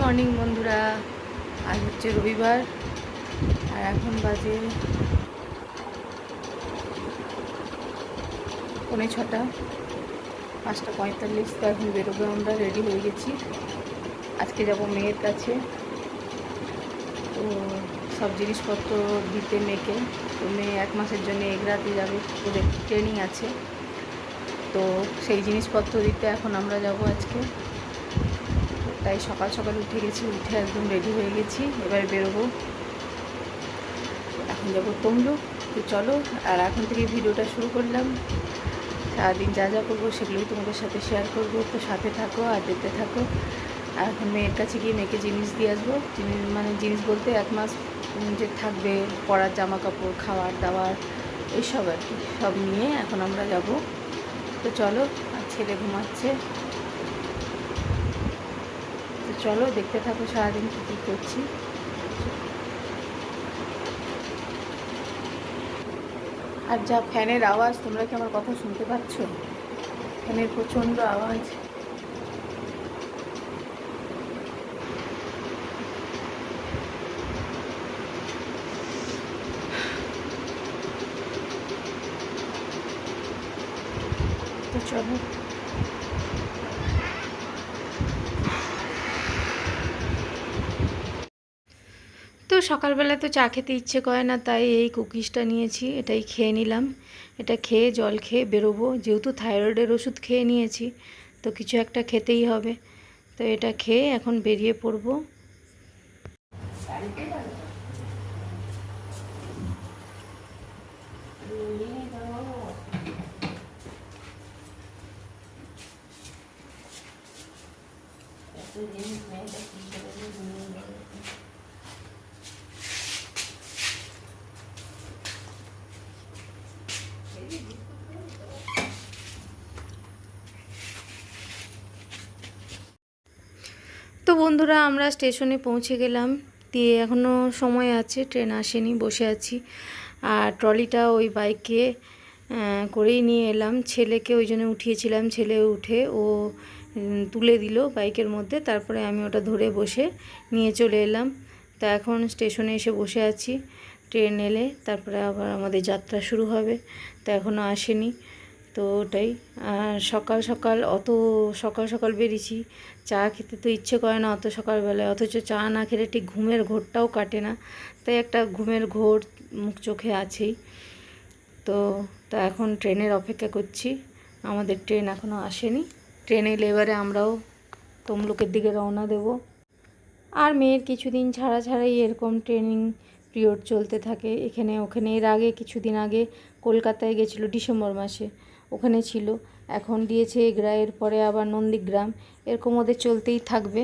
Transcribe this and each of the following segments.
Morning বন্ধুরা, আজ হচ্ছে রবিবার, আর এখন বাজে পৌনে ছটা, পাঁচটা পঁয়তাল্লিশ, তো এখন বেরোবে আমরা রেডি হয়ে গেছি। আজকে যাব মেয়ের কাছে। তো সব জিনিসপত্র দিতে মেয়েকে। তো মেয়ে এক মাসের জন্য এগরাতে যাবে ওদের ট্রেনিং আছে। তো সেই জিনিসপত্র দিতে এখন আমরা যাব আজকে। তাই সকাল সকাল উঠে গেছি, উঠে একদম রেডি হয়ে গেছি। এবারে বেরোবো। এখন যাব তমলু তো চলো, আর এখন থেকে ভিডিওটা শুরু করলাম। সারাদিন যা যা করব সেগুলোই তোমাদের সাথে শেয়ার করব। তো সাথে থাকো আর দেখতে থাকো। আর এখন মেয়ের কাছে গিয়ে মেয়েকে জিনিস দিয়ে আসব। জিনিস মানে জিনিস বলতে এক মাস যে থাকবে, পরার জামা কাপড় খাওয়ার দাওয়ার, এইসব আর কি। সব নিয়ে এখন আমরা যাব। তো চলো, আর ছেলে ঘুমাচ্ছে। চলো দেখতে থাকো সারাদিন কী কী করছি। আর যা ফ্যানের আওয়াজ, তোমরা কি আমার কথা শুনতে পাচ্ছ? ফ্যানের প্রচণ্ড আওয়াজ। চলো। সকালবেলা তো চা খেতে ইচ্ছে করে না, তাই এই কুকিজটা নিয়েছি, এটাই খেয়ে নিলাম। এটা খেয়ে, জল খেয়ে বেরোবো, যেহেতু থাইরয়েডের ওষুধ খেয়ে নিয়েছি, তো কিছু একটা খেতেই হবে। তো এটা খেয়ে এখন বেরিয়ে পড়ব। তো বন্ধুরা, আমরা স্টেশনে পৌঁছে গেলাম। দিয়ে এখনও সময় আছে, ট্রেন আসেনি, বসে আছি। আর ট্রলিটা ওই বাইকে করেই নিয়ে এলাম। ছেলেকে ওই জন্য উঠিয়েছিলাম, ছেলে উঠে ও তুলে দিল বাইকের মধ্যে। তারপরে আমি ওটা ধরে বসে নিয়ে চলে এলাম। তা এখন স্টেশনে এসে বসে আছি, ট্রেন এলে। তারপরে আবার আমাদের যাত্রা শুরু হবে। তা এখনও আসেনি। তো ওটাই। আর সকাল সকাল অত সকাল সকাল বেরিয়েছি। চা খেতে তো ইচ্ছে করে না অত সকালবেলায়। অথচ চা না খেলে ঠিক ঘুমের ঘোরটাও কাটে না। তাই একটা ঘুমের ঘোর মুখ চোখে আছেই। তো, তা এখন ট্রেনের অপেক্ষা করছি। আমাদের ট্রেন এখনও আসেনি। ট্রেন এলে এবারে আমরাও তমলুকের দিকে রওনা দেব। আর মেয়ের কিছুদিন ছাড়া ছাড়াই এরকম ট্রেনিং পিরিয়ড চলতে থাকে। এখানে ওখানে এর আগে কিছুদিন আগে কলকাতায় গেছিল ডিসেম্বর মাসে। ওখানে ছিল। এখন দিয়েছে এগরা এরপরে আবার নন্দীগ্রাম। এরকম ওদের চলতেই থাকবে।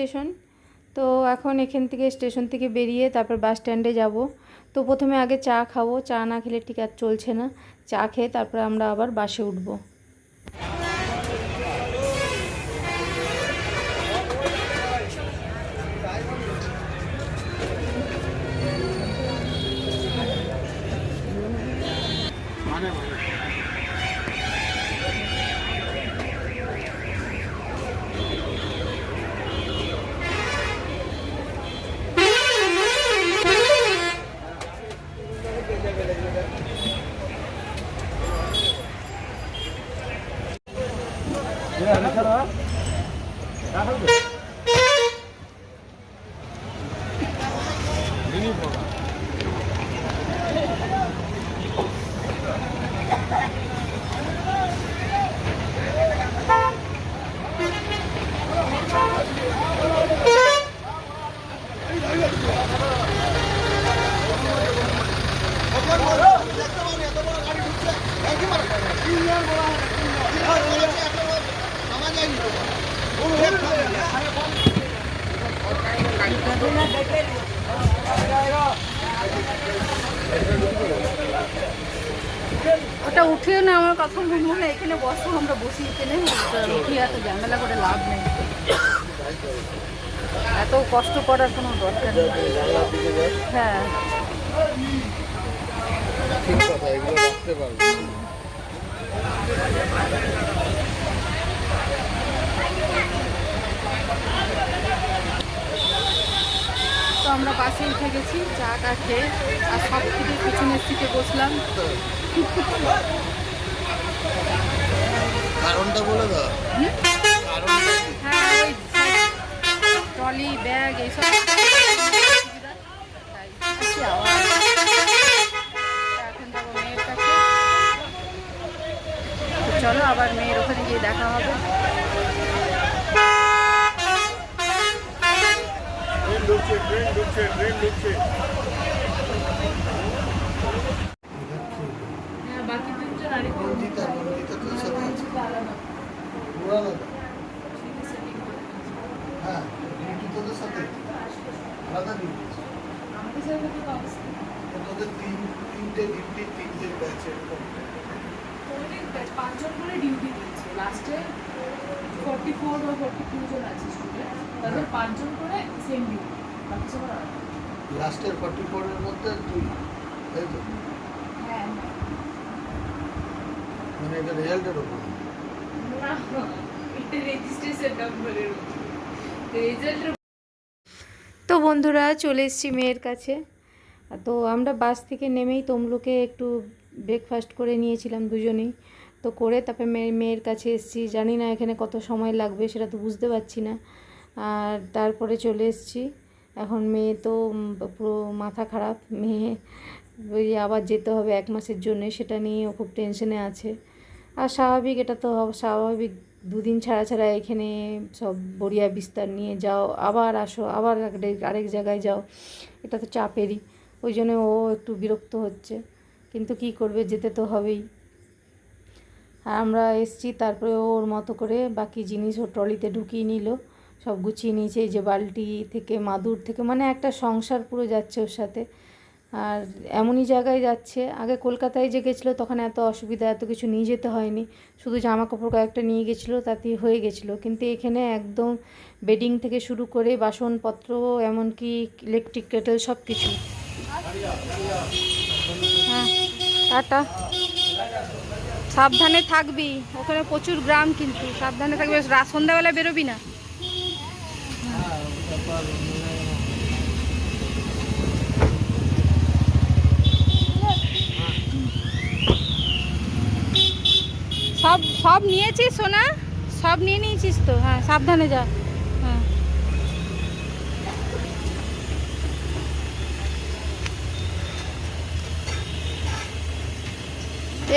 স্টেশন। তো এখন এখান থেকে স্টেশন থেকে বেরিয়ে তারপর বাস স্ট্যান্ডে যাব। তো প্রথমে আগে চা খাব। চা না খেলে ঠিক আর চলছে না। চা খেয়ে তারপর আমরা আবার বাসে উঠবো। ওটা উঠিয়ে না, আমার কথা বলব না এখানে বসো, আমরা বসি, এখানে উঠিয়ে এত ঝামেলা করে লাভ নেই। এত কষ্ট করার কোনো দরকার নেই। হ্যাঁ। ঠিক পারব। আমরা বাসে উঠে গেছি চা টা খেয়ে আর সব থেকে পিছনের সিটে বসলাম। কারণটা বলে দাও। হ্যাঁ ওই ট্রলি ব্যাগ এইসব চলো আবার মেয়ের ওখানে গিয়ে দেখা হবে। সাথে আলাদা ডিউটি তোদের তিন তিনটে তিনটে ব্যাচ পাঁচজন করে ডিউটি দিয়েছে লাস্টে ফোর্টি ফোর বা ফোর্টি টু আছে স্টুডেন্ট পাঁচজন করে সেম ডিউটি লাস্টের ফর্টি ফোরের মধ্যে তুই তাই তো? হ্যাঁ। মানে এটা রেজাল্টের ওপর না এটা রেজিস্ট্রেশন নাম্বারের রেজাল্ট তো বন্ধুরা চলে এসেছি মেয়ের কাছে। তো আমরা বাস থেকে নেমেই তমলুকে একটু ব্রেকফাস্ট করে নিয়েছিলাম দুজনেই। তো করে তারপরে মেয়ে মেয়ের কাছে এসেছি। জানি না এখানে কত সময় লাগবে সেটা তো বুঝতে পারছি না। আর তারপরে চলে এসেছি। এখন মেয়ে তো পুরো মাথা খারাপ। মেয়ে, ওই আবার যেতে হবে এক মাসের জন্যে, সেটা নিয়ে ও খুব টেনশনে আছে। আর স্বাভাবিক, এটা তো স্বাভাবিক। দুদিন ছাড়া ছাড়া এখানে সব বড়িয়া বিস্তার নিয়ে যাও, আবার আসো, আবার আরেক- আরেক জায়গায় যাও। এটা তো চাপেরই। ওই জন্য ও একটু বিরক্ত হচ্ছে। কিন্তু কি করবে, যেতে তো হবেই। আর আমরা এসছি, তারপরে ওর মতো করে বাকি জিনিস ও ট্রলিতে ঢুকিয়ে নিল। সব গুছিয়ে নিয়েছে, এই যে বালতি থেকে, মাদুর থেকে মানে একটা সংসার পুরো যাচ্ছে ওর সাথে। আর এমনই জায়গায় যাচ্ছে। আগে কলকাতায় যে গেছিল, তখন এত অসুবিধা, এত কিছু নিয়ে যেতে হয়নি। শুধু জামা কাপড় কয়েকটা নিয়ে গেছিল, তাতেই হয়ে গেছিল। কিন্তু এখানে একদম বেডিং থেকে শুরু করে বাসনপত্র, এমনকি ইলেকট্রিক কেটেল, সব কিছু। হ্যাঁ টাটা। সাবধানে থাকবি। ওখানে প্রচুর গ্রাম কিন্তু। সাবধানে থাকবি। সন্ধ্যাবেলা বেরোবি না। সব সব নিয়েছিস সোনা? সব নিয়ে নিয়েছিস তো? হ্যাঁ সাবধানে যা। হ্যাঁ।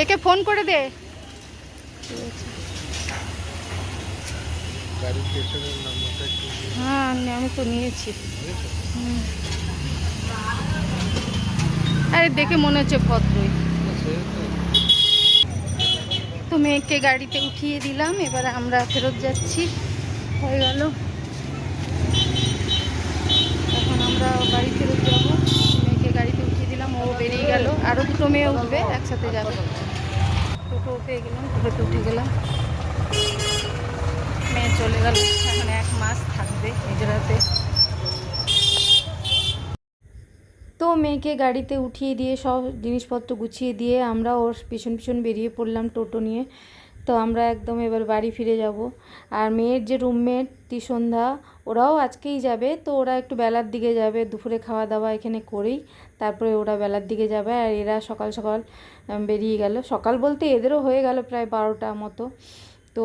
একে ফোন করে দে গাড়ির পেছনের নাম্বারটা একটু দিয়ে হ্যাঁ আমি- তো নিয়েছি। আরে, দেখে মনে হচ্ছে ভদ্রই। তো মেয়েকে গাড়িতে উঠিয়ে দিলাম, এবারে আমরা ফেরত যাচ্ছি। হয়ে গেল। এখন আমরা বাড়ি ফেরত যাব। মেয়েকে গাড়িতে উঠিয়ে দিলাম, ও বেরিয়ে গেল। আরও দুটো মেয়ে উঠবে, একসাথে যাবে। টোটো পেয়ে গেলাম, টোটোতে উঠে গেলাম। মেয়ে চলে গেল। এক মাস থাকবে নিজেরাতে তো মেয়েকে গাড়িতে উঠিয়ে দিয়ে সব জিনিসপত্র গুছিয়ে দিয়ে আমরা ওর পিছন পিছন বেরিয়ে পড়লাম টোটো নিয়ে। তো আমরা একদম এবার বাড়ি ফিরে যাব। আর মেয়ের যে রুমমেট সন্ধ্যা ওরাও আজকেই যাবে। তো ওরা একটু বেলার দিকে যাবে, দুপুরে খাওয়া দাওয়া এখানে করেই তারপরে ওরা বেলার দিকে যাবে। আর এরা সকাল সকাল বেরিয়ে গেল। সকাল বলতে এদেরও হয়ে গেল প্রায় বারোটা মতো। তো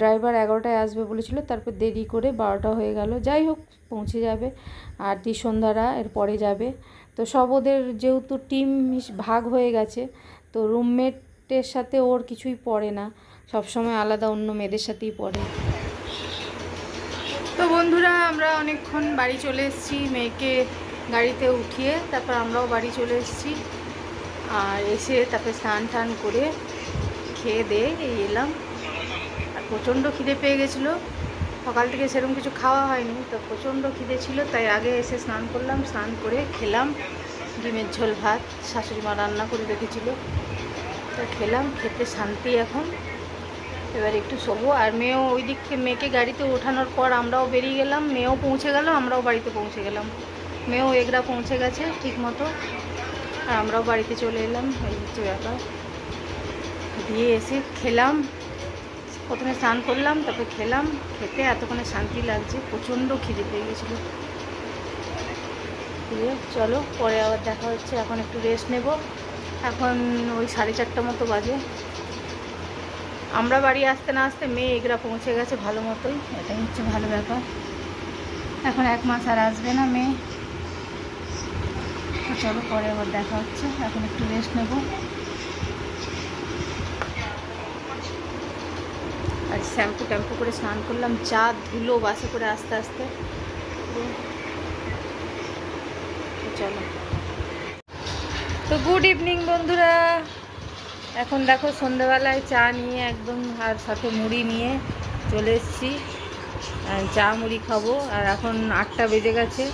ড্রাইভার এগারোটায় আসবে বলেছিল, তারপর দেরি করে বারোটা হয়ে গেল। যাই হোক, পৌঁছে যাবে। আর সন্ধ্যারা এর পরে যাবে। তো সব ওদের যেহেতু টিম ভাগ হয়ে গেছে, তো রুমমেটের সাথে ওর কিছুই পড়ে না। সব সময় আলাদা, অন্য মেয়েদের সাথেই পড়ে। তো বন্ধুরা, আমরা অনেকক্ষণ বাড়ি চলে এসেছি মেয়েকে গাড়িতে উঠিয়ে, তারপর আমরাও বাড়ি চলে এসেছি। আর এসে তারপরে স্নান টান করে খেয়ে দিয়ে এলাম। প্রচণ্ড খিদে পেয়ে গেছিল। সকাল থেকে সেরকম কিছু খাওয়া হয়নি, তো প্রচণ্ড খিদে ছিল, তাই আগে এসে স্নান করলাম, স্নান করে খেলাম। ডিমের ঝোল, ভাত, শাশুড়ি মা রান্না করে রেখেছিল। তো খেলাম, খেতে শান্তি এখন। এবার একটু শোবো, আর মেয়েও ওই দিক থেকে মেয়েকে গাড়িতে ওঠানোর পর আমরাও বেরিয়ে গেলাম, মেয়েও পৌঁছে গেল, আমরাও বাড়িতে পৌঁছে গেলাম। মেয়েও এগরা পৌঁছে গেছে ঠিক মতো আর আমরাও বাড়িতে চলে এলাম, এই হচ্ছে ব্যাপার। দিয়ে এসে খেলাম প্রথমে স্নান করলাম, তারপরে খেলাম, খেতে এতক্ষণে শান্তি লাগছে, প্রচণ্ড খিদে পেয়ে গেছিল। দিয়ে চলো, পরে আবার দেখা হচ্ছে, এখন একটু রেস্ট নেব। এখন ওই সাড়ে চারটা মতো বাজে। আমরা বাড়ি আসতে না আসতে মেয়ে এগরা পৌঁছে গেছে ভালো মতোই, এটাই হচ্ছে ভালো ব্যাপার। এখন এক মাস আর আসবে না মেয়ে। চলো, পরে আবার দেখা হচ্ছে, এখন একটু রেস্ট নেব। শ্যাম্পু ট্যাম্পু করে স্নান করলাম, চা, ধুলো, বাসে করে আস্তে আস্তে। চলো। তো গুড ইভিনিং বন্ধুরা। এখন দেখো সন্ধ্যাবেলায় চা নিয়ে একদম আর সাথে মুড়ি নিয়ে চলে এসেছি। চা, মুড়ি খাব। আর এখন আটটা বেজে গেছে।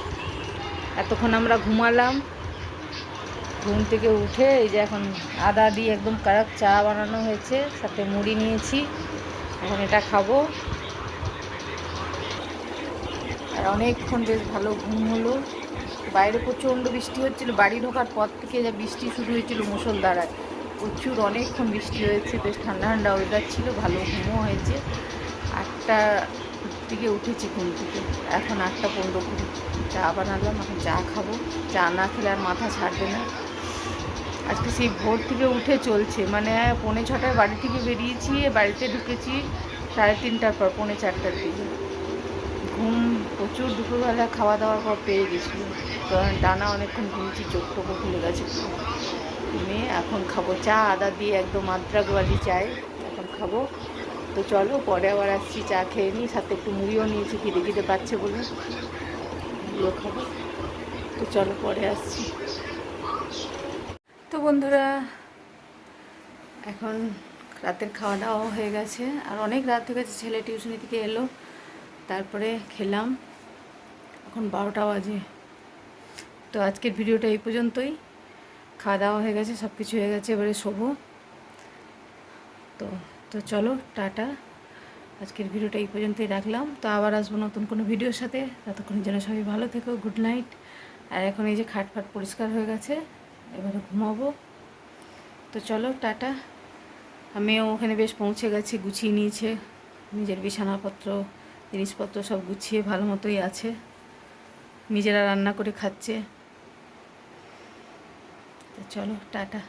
এতক্ষণ আমরা ঘুমালাম। ঘুম থেকে উঠে এই যে এখন আদা দিয়ে একদম কারাক চা বানানো হয়েছে, সাথে মুড়ি নিয়েছি। এখন এটা খাব। আর অনেকক্ষণ বেশ ভালো ঘুম হলো। বাইরে প্রচণ্ড বৃষ্টি হচ্ছিল। বাড়ি ঢোকার পর থেকে যা বৃষ্টি শুরু হয়েছিল মুসলধারায় প্রচুর অনেকক্ষণ বৃষ্টি হয়েছে। বেশ ঠান্ডা ঠান্ডা ওয়েদার ছিল, ভালো ঘুমও হয়েছে। আটটা থেকে উঠেছি ঘুম থেকে। এখন আটটা পনেরো কুড়ি। চা বানালাম এখন চা খাব। চা না খেলে আর মাথা ছাড়বে না। আজকে সেই ভোর থেকে উঠে চলছে। মানে পৌনে ছটায় বাড়ি থেকে বেরিয়েছি বাড়িতে ঢুকেছি সাড়ে তিনটার পর, পৌনে চারটার দিকে। ঘুম প্রচুর, দুপুরবেলা খাওয়া দাওয়ার পর পেয়ে গেছিল কারণ ডানা অনেকক্ষণ ঘুমছি চোখ টোকো খুলে গেছে। নিয়ে এখন খাব চা, আদা দিয়ে একদম আদ্রাকবালি চায় এখন খাব। তো চলো, পরে আবার আসছি, চা খেয়ে নিই, সাথে একটু মুড়িও নিয়েছি, খিদে খিদে পাচ্ছে বলে। মুড়িও খাব। তো চলো, পরে আসছি। তো বন্ধুরা, এখন রাতের খাওয়া দাওয়া হয়ে গেছে। আর অনেক রাত হয়ে গেছে, ছেলে টিউশনি থেকে এলো, তারপরে খেলাম। এখন বারোটা বাজে। তো আজকের ভিডিওটা এই পর্যন্তই। খাওয়া দাওয়া হয়ে গেছে সব কিছু হয়ে গেছে, এবারে শোবো। তো তো চলো, টাটা। আজকের ভিডিওটা এই পর্যন্তই রাখলাম। তো আবার আসব নতুন কোনো ভিডিওর সাথে। ততক্ষণের জন্য সবাই ভালো থেকো গুড নাইট আর এখন এই যে খাট ফাট পরিষ্কার হয়ে গেছে এবারে ঘুমাবো। তো চলো, টাটা। আমিও ওখানে বেশ পৌঁছে গেছি, গুছিয়ে নিয়েছে। নিজের বিছানাপত্র, জিনিসপত্র সব গুছিয়ে ভালো মতোই আছে। নিজেরা রান্না করে খাচ্ছে। তো চলো, টাটা।